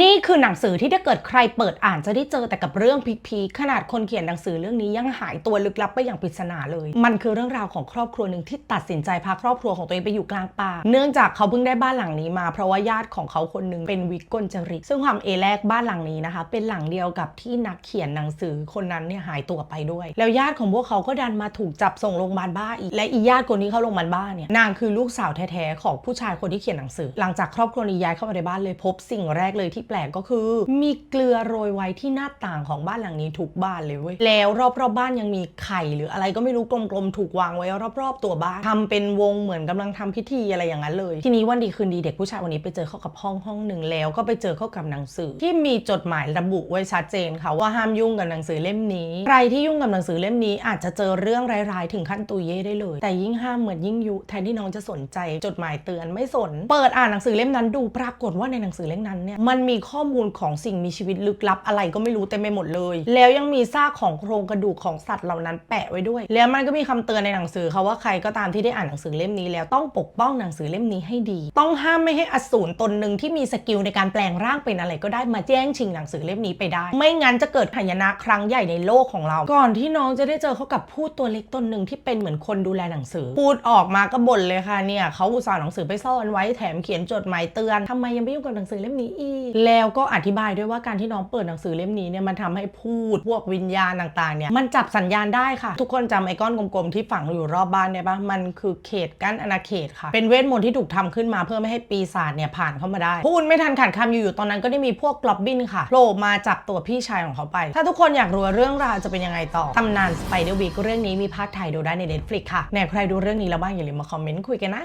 นี่คือหนังสือที่ถ้าเกิดใครเปิดอ่านจะได้เจอแต่กับเรื่องพีคๆขนาดคนเขียนหนังสือเรื่องนี้ยังหายตัวลึกลับไปอย่างปริศนาเลย มันคือเรื่องราวของครอบครัวหนึ่งที่ตัดสินใจพาครอบครัวของตัวเองไปอยู่กลางป่า เนื่องจากเขาเพิ่งได้บ้านหลังนี้มาเพราะว่าญาติของเขาคนหนึ่งเป็นวิกลจริต ซึ่งความเอแรกบ้านหลังนี้นะคะ เป็นหลังเดียวกับที่นักเขียนหนังสือคนนั้นเนี่ยหายตัวไปด้วย แล้วญาติของพวกเขาก็ดันมาถูกจับส่งโรงพยาบาลบ้าอีก และอีญาติคนนี้เข้าโรงพยาบาลบ้าเนี่ยนางคือลูกสาวแท้ๆของผู้ชายคนที่เขียนหนังสือ หลังจากครอบครัวนี้ย้ายเข้ามาในบ้านเลยพบสิ่งแรกเลยที่แปลกก็คือ มีเกลือโรยไว้ที่หน้าต่างของบ้านหลังนี้ทุกบ้านเลยเว้ยแล้วรอบๆบบ้านยังมีไข่หรืออะไรก็ไม่รู้กลมๆถูกวางไว้รอบๆ ตัวบ้านทำเป็นวงเหมือนกำลังทำพิธีอะไรอย่างนั้นเลย ทีนี้วันดีคืนดีเด็กผู้ชายวันนี้ไปเจอเข้ากับห้องห้องหนึ่งแล้วก็ไปเจอเข้ากับหนังสือ ที่มีจดหมายระบุไว้ชัดเจนค่ะว่าห้ามยุ่งกับหนังสือเล่มนี้ ใครที่ยุ่งกับหนังสือเล่มนี้อาจจะเจอเรื่องร้ายๆถึงขั้นตุยเย่ได้เลย แต่ยิ่งห้ามเหมือนยิ่งยุแทนที่น้องจะสนใจ จดหมายเตือนไม่สน เปิดอ่านหนังสือเล่มนั้นดูปรากฏว่าในหนังสือเล่มนั้นเนี่ยมันมีข้อมูลของสิ่งมีชีวิตลึกลับอะไรก็ไม่รู้เต็มไปหมดเลย แล้วยังมีซากของโครงกระดูกของสัตว์เหล่านั้นแปะไว้ด้วย แล้วมันก็มีคำเตือนในหนังสือค่ะว่าใครก็ตามที่ได้อ่านหนังสือเล่มนี้แล้วต้องปกป้องหนังสือเล่มนี้ให้ดี ต้องห้ามไม่ให้อสูรตนหนึ่งที่มีสกิลในการแปลงร่างเป็นอะไรก็ได้มาแย่งชิงหนังสือเล่มนี้ไปได้ ไม่งั้นจะเกิดหายนะครั้งใหญ่ในโลกของเรา ก่อนที่น้องจะได้เจอเขากับพูดตัวเล็กตนหนึ่งที่เป็นเหมือนคนดูแลหนังสือ พูดออกมาก็บ่นเลยค่ะเนี่ยเขาอุตส่าห์หนังสือไปซ่อนไว้แถมเขียนจดหมายเตือนทำไมยังไม่ยุ่งกับหนังสือเล่มนี้อีกแล้วก็อธิบายด้วยว่าการที่น้องเปิดหนังสือเล่มนี้เนี่ยมันทำให้พูดพวกวิญญาณต่างๆเนี่ยมันจับสัญญาณได้ค่ะ ทุกคนจำไอ้ก้อนกลมๆที่ฝังอยู่รอบบ้านเนี่ยปะมันคือเขตกั้นอาณาเขตค่ะ เป็นเวทมนต์ที่ถูกทำขึ้นมาเพื่อไม่ให้ปีศาจเนี่ยผ่านเข้ามาได้ พูดไม่ทันขาดคำอยู่ๆตอนนั้นก็ได้มีพวกกลอบบินค่ะโผล่มาจับตัวพี่ชายของเขาไป ถ้าทุกคนอยากรู้เรื่องราวจะเป็นยังไงต่อตำนานสไปเดอร์วีเรื่องนี้มีภาคไทยดูได้ใน Netflix ค่ะแหนใครดูเรื่องนี้แล้วบ้างอย่าลืมมาคอมเมนต์คุยกันนะ